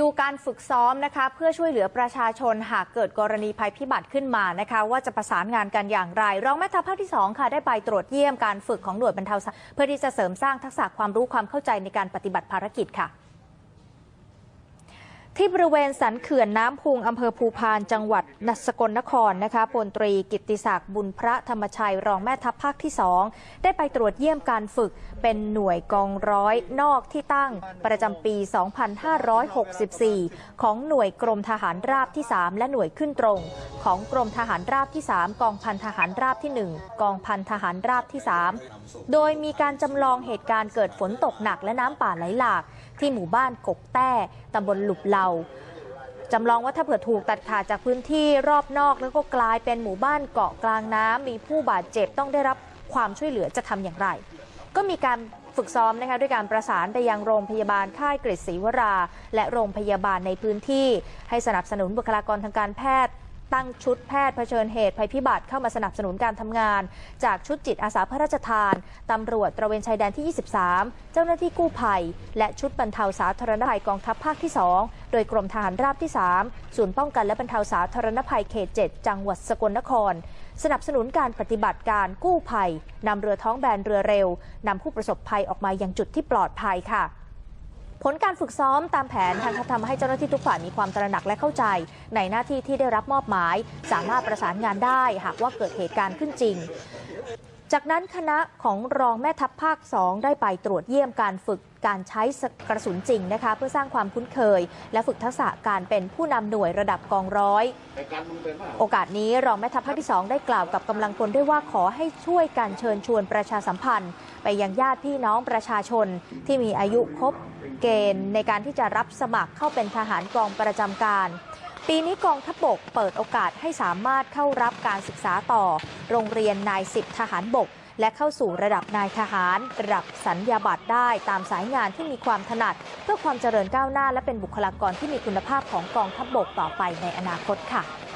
ดูการฝึกซ้อมนะคะ เพื่อช่วยเหลือประชาชนหากเกิดกรณีภัยพิบัติขึ้นมานะคะ ว่าจะประสานงานกันอย่างไร รองแม่ทัพภาคที่ 2 ค่ะ ได้ไปตรวจเยี่ยมการฝึกของหน่วยบรรเทาสาเพื่อที่จะเสริมสร้างทักษะความรู้ความเข้าใจในการปฏิบัติภารกิจค่ะ ที่บริเวณสันเขื่อนน้ำพุงอำเภอภูพานจังหวัดนสกลนครนะคะพลตรีกิติศักดิ์บุญพระธรรมชัยรองแม่ทัพภาคที่2ได้ไปตรวจเยี่ยมการฝึกเป็นหน่วยกองร้อยนอกที่ตั้งประจำปี 2564 ของหน่วยกรมทหารราบที่ 3 และหน่วยขึ้นตรง ของกรมทหารราบที่ 3 กองพันทหารราบที่ 1 กองพันทหารราบที่ 3 โดยมีการจำลองเหตุการณ์เกิดฝนตกหนักและน้ำป่าไหลหลาก ที่หมู่บ้านกกแต้ตำบลหลุบเหล่าจำลองว่าถ้าเผื่อถูกตัดขาดจากพื้นที่รอบนอก แล้วก็กลายเป็นหมู่บ้านเกาะกลางน้ำมีผู้บาดเจ็บต้องได้รับความช่วยเหลือจะทำอย่างไร ก็มีการฝึกซ้อมนะคะด้วยการประสานไปยังโรงพยาบาลค่ายกฤษศรีวรา และโรงพยาบาลในพื้นที่ ให้สนับสนุนบุคลากรทางการแพทย์ ตั้งชุดแพทย์เผชิญเหตุภัยพิบัติเข้ามาสนับสนุนการทำงาน จากชุดจิตอาสาพระราชทานตำรวจตระเวนชายแดนที่ 23 เจ้าหน้าที่กู้ภัย และชุดบรรเทาสาธารณภัยกองทัพภาคที่ 2 โดยกรมทหารราบที่ 3 ศูนย์ป้องกันและบรรเทาสาธารณภัยเขต 7 จังหวัดสกลนคร สนับสนุนการปฏิบัติการกู้ภัยนำเรือท้องแบนเรือเร็วนำผู้ประสบภัยออกมายังจุดที่ปลอดภัยค่ะ ผลการฝึกซ้อมตามแผนทางทำให้เจ้าหน้าที่ทุกฝ่ายมีความตระหนักและเข้าใจ ในหน้าที่ที่ได้รับมอบหมาย สามารถประสานงานได้ หากว่าเกิดเหตุการณ์ขึ้นจริง จากนั้นคณะของรองแม่ทัพภาค 2 ได้ไปตรวจเยี่ยมการฝึกการใช้กระสุนจริงนะคะ เพื่อสร้างความคุ้นเคย และฝึกทักษะการเป็นผู้นำหน่วยระดับกองร้อย โอกาสนี้รองแม่ทัพภาคที่ 2 ได้กล่าวกับกำลังพลด้วยว่าขอให้ช่วยการเชิญชวนประชาสัมพันธ์ ไปยังญาติพี่น้องประชาชนที่มีอายุครบเกณฑ์ในการที่จะรับสมัครเข้าเป็นทหารกองประจำการ ปีนี้กองทัพบกเปิดโอกาสให้สามารถเข้ารับการศึกษาต่อ โรงเรียนนายสิบทหารบก และเข้าสู่ระดับนายทหาร ระดับสัญญาบัตรได้ตามสายงานที่มีความถนัด เพื่อความเจริญก้าวหน้า และเป็นบุคลากรที่มีคุณภาพของกองทัพบกต่อไปในอนาคตค่ะ